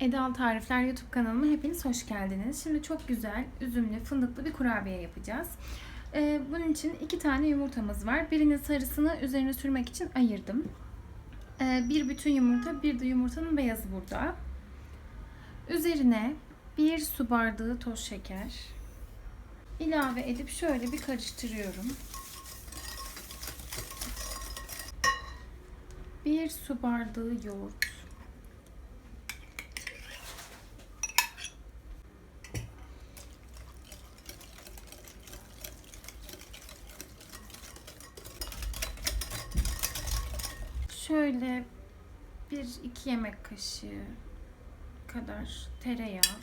Edal Tarifler YouTube kanalıma hepiniz hoş geldiniz. Şimdi çok güzel üzümlü fındıklı bir kurabiye yapacağız. Ee, bunun için iki tane yumurtamız var. Birinin sarısını üzerine sürmek için ayırdım. Ee, bir bütün yumurta, bir de yumurtanın beyazı burada. Üzerine bir su bardağı toz şeker ilave edip şöyle bir karıştırıyorum. Bir su bardağı yoğurt. Şöyle bir iki yemek kaşığı kadar tereyağı.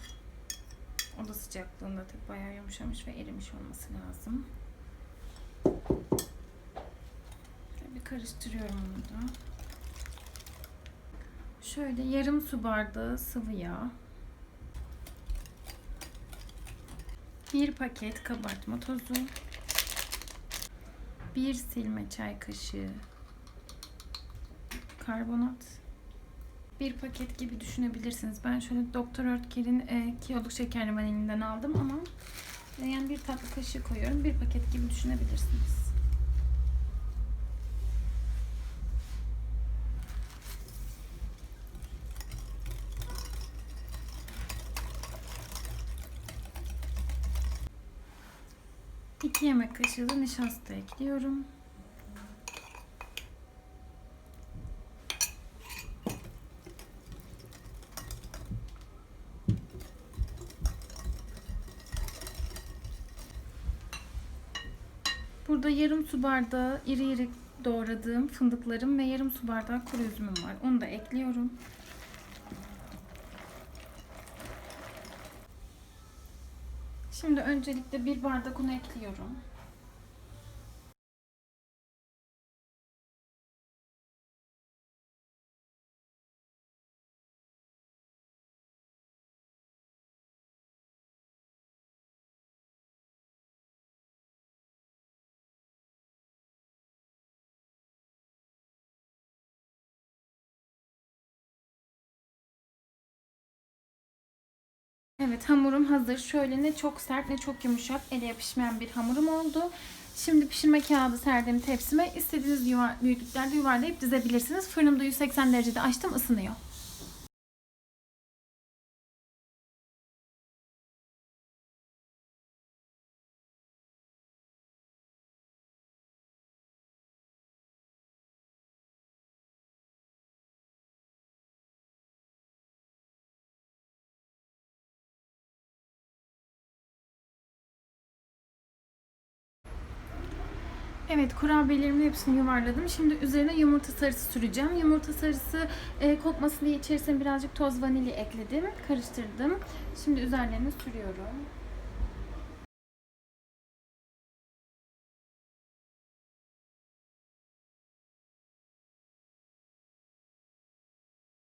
Oda sıcaklığında tabii bayağı yumuşamış ve erimiş olması lazım. Bir karıştırıyorum onu da. Şöyle yarım su bardağı sıvı yağ. Bir paket kabartma tozu. Bir silme çay kaşığı karbonat. Bir paket gibi düşünebilirsiniz. Ben şöyle Doktor Oetker'in e, kiloluk şekerli vanilinden aldım ama e, yani bir tatlı kaşığı koyuyorum. Bir paket gibi düşünebilirsiniz. İki yemek kaşığı da nişasta ekliyorum. Burada yarım su bardağı iri iri doğradığım fındıklarım ve yarım su bardağı kuru üzümüm var. Onu da ekliyorum. Şimdi öncelikle bir bardak un ekliyorum. Evet hamurum hazır. Şöyle ne çok sert ne çok yumuşak ele yapışmayan bir hamurum oldu. Şimdi pişirme kağıdı serdiğim tepsime istediğiniz yuvar, büyüklüklerde yuvarlayıp dizebilirsiniz. Fırınımda 180 derecede açtım ısınıyor. Evet kurabiyelerimin hepsini yuvarladım. Şimdi üzerine yumurta sarısı süreceğim. Yumurta sarısı e, kokmasın diye içerisine birazcık toz vanilya ekledim. Karıştırdım. Şimdi üzerlerine sürüyorum.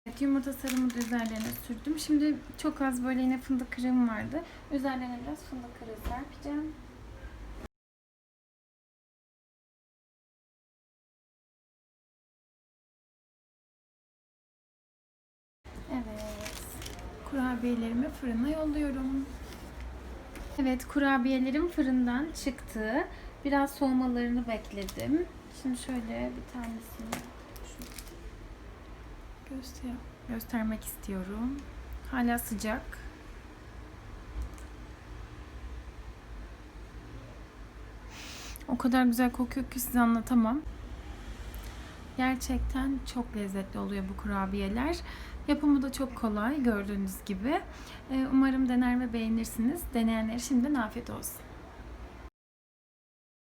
Evet, yumurta sarımı da üzerlerine sürdüm. Şimdi çok az böyle yine fındık kremi vardı. Üzerlerine biraz fındık kırığı serpeceğim. Kurabiyelerimi fırına yolluyorum. Evet, kurabiyelerim fırından çıktı. Biraz soğumalarını bekledim. Şimdi şöyle bir tanesini göster göstermek istiyorum. Hala sıcak. O kadar güzel kokuyor ki size anlatamam. Gerçekten çok lezzetli oluyor bu kurabiyeler. Yapımı da çok kolay gördüğünüz gibi. Ee, Umarım dener ve beğenirsiniz. Deneyenlere şimdiden afiyet olsun.